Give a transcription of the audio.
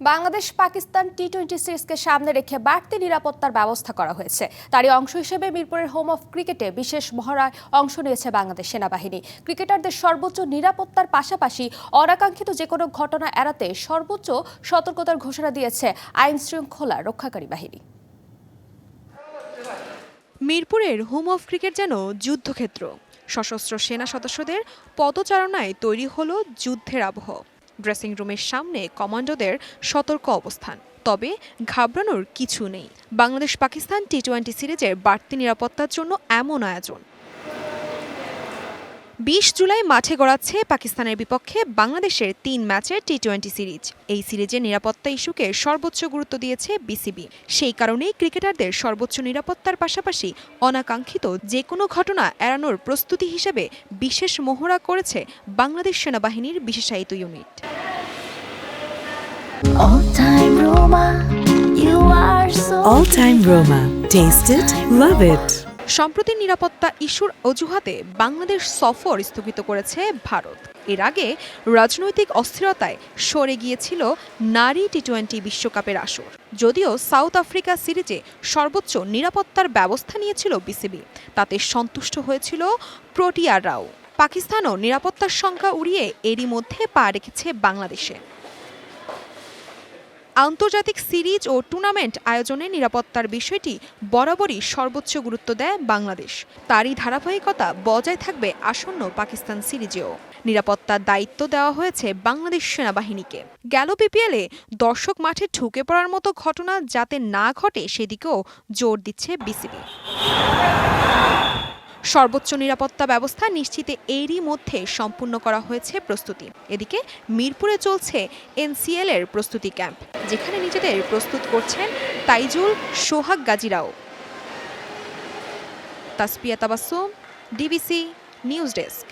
Bangladesh Pakistan T twenty সিরিজকে সামনে রেখে বাড়তি নিরাপত্তার ব্যবস্থা করা হয়েছে। তারই অংশ হিসেবে মিরপুরের হোম অফ ক্রিকেটে বিশেষ মহড়ায় অংশ নিয়েছে বাংলাদেশ সেনাবাহিনী। ক্রিকেটারদের সর্বোচ্চ নিরাপত্তার পাশাপাশি অনাকাঙ্ক্ষিত যে কোনো ঘটনা এড়াতে সর্বোচ্চ সতর্কতার ঘোষণা দিয়েছে আইন শৃঙ্খলা রক্ষাকারী বাহিনী। মিরপুরের হোম অফ ক্রিকেট যেন যুদ্ধক্ষেত্র। সশস্ত্র সেনা সদস্যদের পদচারণায় তৈরি হলো যুদ্ধের আবহ। ড্রেসিং রুমের সামনে কমান্ডোদের সতর্ক অবস্থান। তবে ঘাবড়ানোর কিছু নেই। বাংলাদেশ পাকিস্তান টি টোয়েন্টি সিরিজের বাড়তি নিরাপত্তার জন্য এমন আয়োজন। বিশ জুলাই মাঠে গড়াচ্ছে পাকিস্তানের বিপক্ষে বাংলাদেশের তিন ম্যাচের টি টোয়েন্টি সিরিজ এই সিরিজের নিরাপত্তা ইস্যুকে সর্বোচ্চ গুরুত্ব দিয়েছে বিসিবি সেই কারণেই ক্রিকেটারদের সর্বোচ্চ নিরাপত্তার পাশাপাশি অনাকাঙ্ক্ষিত যে কোনো ঘটনা এড়ানোর প্রস্তুতি হিসেবে বিশেষ মহড়া করেছে বাংলাদেশ সেনাবাহিনীর বিশেষায়িত unit All time Roma, you are so All Time Roma. Taste it, love it. সম্প্রতি নিরাপত্তা ইস্যুর অজুহাতে বাংলাদেশ সফর স্থগিত করেছে ভারত। এর আগে রাজনৈতিক অস্থিরতায় সরে গিয়েছিল নারী টি টোয়েন্টি বিশ্বকাপের আসর। যদিও সাউথ আফ্রিকা সিরিজে সর্বোচ্চ নিরাপত্তার ব্যবস্থা নিয়েছিল বিসিবি, তাতে সন্তুষ্ট হয়েছিল প্রোটিয়াররাও পাকিস্তানও নিরাপত্তার সংখ্যা উড়িয়ে এরই মধ্যে পা রেখেছে বাংলাদেশে। আন্তর্জাতিক সিরিজ ও টুর্নামেন্ট আয়োজনে নিরাপত্তার বিষয়টি বরাবরই সর্বোচ্চ গুরুত্ব দেয় বাংলাদেশ। তারই ধারাবাহিকতা বজায় থাকবে আসন্ন পাকিস্তান সিরিজেও। নিরাপত্তার দায়িত্ব দেওয়া হয়েছে বাংলাদেশ সেনাবাহিনীকে। গেল বিপিএলে দর্শক মাঠে ঢুকে পড়ার মতো ঘটনা যাতে না ঘটে সেদিকেও জোর দিচ্ছে বিসিবি। সর্বোচ্চ নিরাপত্তা ব্যবস্থা নিশ্চিতে এরই মধ্যে সম্পূর্ণ করা হয়েছে প্রস্তুতি। এদিকে মিরপুরে চলছে এনসিএল এর প্রস্তুতি ক্যাম্প, যেখানে নিজেদের প্রস্তুত করছেন Taijul Sohag গাজীরাও। Taspia Tabassum DBC news desk.